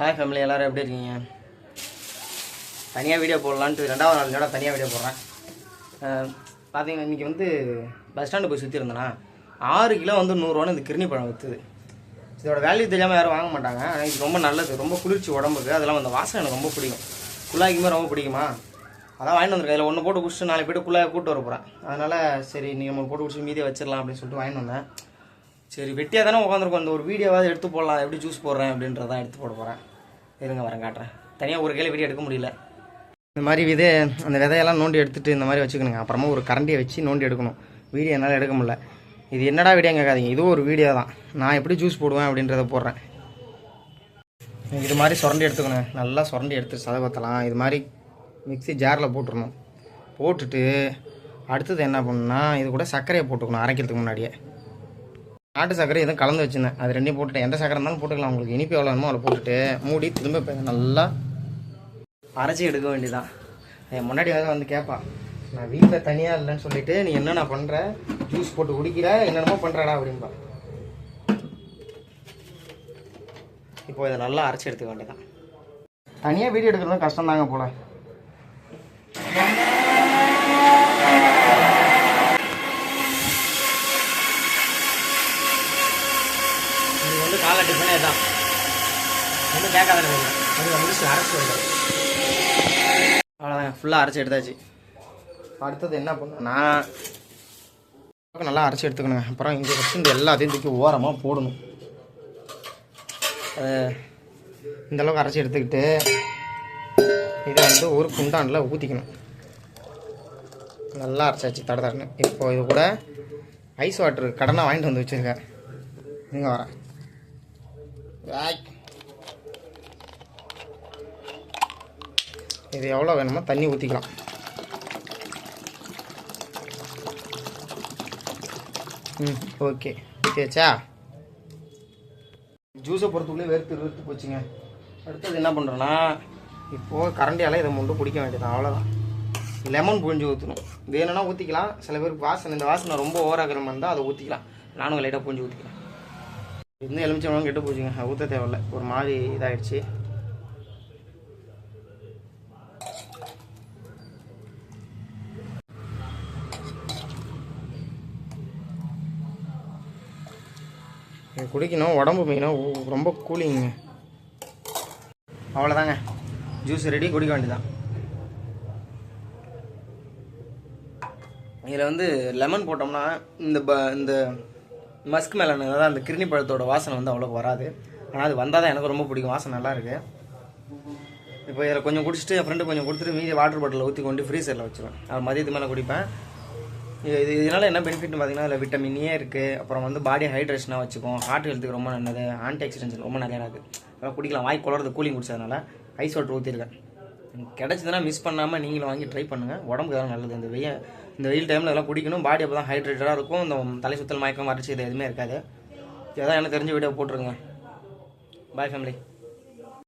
Hi family எல்லோரும் எப்படி இருக்கீங்க? தனியாக வீடியோ போடலான்ட்டு ரெண்டாவது நாள் தனியாக வீடியோ போடுறேன். பார்த்தீங்கன்னா இன்றைக்கி வந்து பஸ் ஸ்டாண்டு போய் சுற்றி இருந்தேன்னா ஆறு கிலோ வந்து நூறுரூவான்னு இந்த கிருணி பழம் விற்றுது இதோட வேல்யூ தெரியாமல் யாரும் வாங்க மாட்டாங்க. ஆனால் இது ரொம்ப நல்லது. ரொம்ப குளிர்ச்சி உடம்புக்கு. அதெல்லாம் அந்த வாசனை எனக்கு ரொம்ப பிடிக்கும். குழாய்க்குமே ரொம்ப பிடிக்குமா? அதான் வாங்கிட்டு வந்திருக்கேன். இதில் ஒன்று போட்டு குடிச்சிட்டு நாலு போய்ட்டு குழாயை கூட்டு வர போகிறேன் அதனால் சரி நீங்கள் நம்ம போட்டு குடிச்சு மீதியை வச்சிடலாம் அப்படின்னு சொல்லிட்டு வாங்கிட்டு வந்தேன். சரி வெட்டியாக தானே உட்காந்துருக்கோம். அந்த ஒரு வீடியோவாவது எடுத்து போடலாம். எப்படி ஜூஸ் போடுறேன் அப்படின்றதான் எடுத்து போட போகிறேன் இருங்க வரேன் காட்டுறேன். தனியாக ஒரு கையில் வீடியோ எடுக்க முடியல. இந்த மாதிரி விதை அந்த விதையெல்லாம் நோண்டி எடுத்துட்டு இந்த மாதிரி வச்சுக்கணுங்க. அப்புறமா ஒரு கரண்டியை வச்சு நோண்டி எடுக்கணும். வீடியோ என்னால் எடுக்க முடியல. இது என்னடா வீடியோ கேட்காதீங்க. இதுவும் ஒரு வீடியோ தான். நான் எப்படி ஜூஸ் போடுவேன் அப்படின்றத போடுறேன். இது மாதிரி சுரண்டி எடுத்துக்கணும் நல்லா சுரண்டி எடுத்து சதவத்தலாம் இது மாதிரி மிக்ஸி ஜாரில் போட்டுடணும் போட்டுட்டு அடுத்தது என்ன பண்ணுன்னா இது கூட சர்க்கரையை போட்டுக்கணும் அரைக்கிறதுக்கு முன்னாடியே. நாட்டு சர்க்கரை எதுவும் கலந்து வச்சுருந்தேன். அது ரெண்டையும் போட்டுட்டு எந்த சக்கரை இருந்தாலும் போட்டுக்கலாம். உங்களுக்கு இனிப்பு எவ்வளோ வேணுமோ அதில் போட்டுட்டு மூடி திரும்ப நல்லா அரைச்சி எடுக்க வேண்டியதான் என் முன்னாடி வேற வந்து கேட்பா நான் வீட்டில் தனியாக இல்லைன்னு சொல்லிட்டு நீ என்னென்ன பண்ணுற ஜூஸ் போட்டு குடிக்கிற? என்னென்னமோ பண்ணுறடா அப்படின்பா. இப்போ இதை நல்லா அரைச்சி எடுத்துக்க வேண்டியதான் தனியாக வீடியோ எடுக்கிறது கஷ்டம் தாங்க போல் இது வந்து காலை டிஃபனே தான் ஒன்றும் கேட்காத அது முடிச்சு அரைச்சி அவ்வளோதாங்க ஃபுல்லாக அரைச்சி எடுத்தாச்சு. அடுத்தது என்ன பண்ணணும்னா நல்லா அரைச்சி எடுத்துக்கணுங்க. அப்புறம் இங்கே வச்சு இந்த எல்லாத்தையும் தூக்கி ஓரமாக போடணும். அது இந்த அளவுக்கு அரைச்சி எடுத்துக்கிட்டு இதை வந்து ஒரு குண்டானில் ஊற்றிக்கணும் நல்லா அரைச்சாச்சு தட தடன்னு. இப்போ இது கூட ஐஸ் வாட்டர் கடனாக வாங்கிட்டு வந்து வச்சுருக்கேன். நீங்கள் வரேன். இது எவ்வளோ வேணுமோ தண்ணி ஊற்றிக்கலாம் ம் ஓகே ஊற்றியாச்சா ஜூஸை பொறுத்துக்குள்ளே வேர்த்து வேர்த்து போச்சுங்க. அடுத்தது என்ன பண்ணுறோன்னா இப்போது கரண்டியால் இதை மட்டும் குடிக்க வேண்டியது அவ்வளோதான் லெமன் புழிஞ்சு ஊற்றணும் வேணும்னா ஊற்றிக்கலாம் சில பேருக்கு வாசனை இந்த வாசனை ரொம்ப ஓராகிற மாதிரி இருந்தால் அதை ஊற்றிக்கலாம் நானும் லைட்டாக புழிஞ்சு ஊற்றிக்கலாம் இன்னும் எலுமிச்சம்பழம் கெட்டு போச்சுங்க. ஊற்ற தேவையில்ல. ஒரு மாதிரி இதாகிடுச்சு குடிக்கணும். உடம்பு மெயினாக ரொம்ப கூலிங்க. அவ்வளோதாங்க ஜூஸ் ரெடி குடிக்க வேண்டியதான் இதில் வந்து லெமன் போட்டோம்னா இந்த ப இந்த மஸ்க் மேலன் தான் அந்த கிருணி பழத்தோட வாசனை வந்து அவ்வளோக்கு வராது. ஆனால் அது வந்தால் தான் எனக்கு ரொம்ப பிடிக்கும். வாசனை நல்லாயிருக்கு இப்போ இதில் கொஞ்சம் குடிச்சிட்டு என் ஃப்ரெண்டு கொஞ்சம் கொடுத்துட்டு மீதி வாட்டர் பாட்டிலில் ஊற்றி கொண்டு ஃப்ரீசரில் வச்சுருவேன். அது மதியத்து மேலே குடிப்பேன். இது இதனால் என்ன பெனிஃபிட்னு பார்த்தீங்கன்னா அதில் விட்டமின் ஏ இருக்குது அப்புறம் வந்து பாடி ஹைட்ரேஷனாக வச்சுக்கும். ஹார்ட் ஹெல்த்துக்கு ரொம்ப நல்லது. ஆன்டி ஆக்சிடென்ட்ஸ் ரொம்ப நிறையா இருக்குது அதெல்லாம் குடிக்கலாம். வாய் குளறது கூலிங் குடிச்சதுனால ஐஸ் வாட்டர் ஊற்றிருக்கேன் கிடச்சதுன்னா மிஸ் பண்ணாமல் நீங்களும் வாங்கி ட்ரை பண்ணுங்கள் உடம்புக்கு தான் நல்லது. இந்த வெயில் இந்த வெயில் டைமில் இதெல்லாம் குடிக்கணும். பாடி அப்போ தான் ஹைட்ரேட்டடாக இருக்கும். இந்த தலை சுத்தல் மயக்கம் வறட்சி இது எதுவுமே இருக்காது. இதான் எனக்கு தெரிஞ்ச வீடியோ போட்டுருங்க பாய் ஃபேமிலி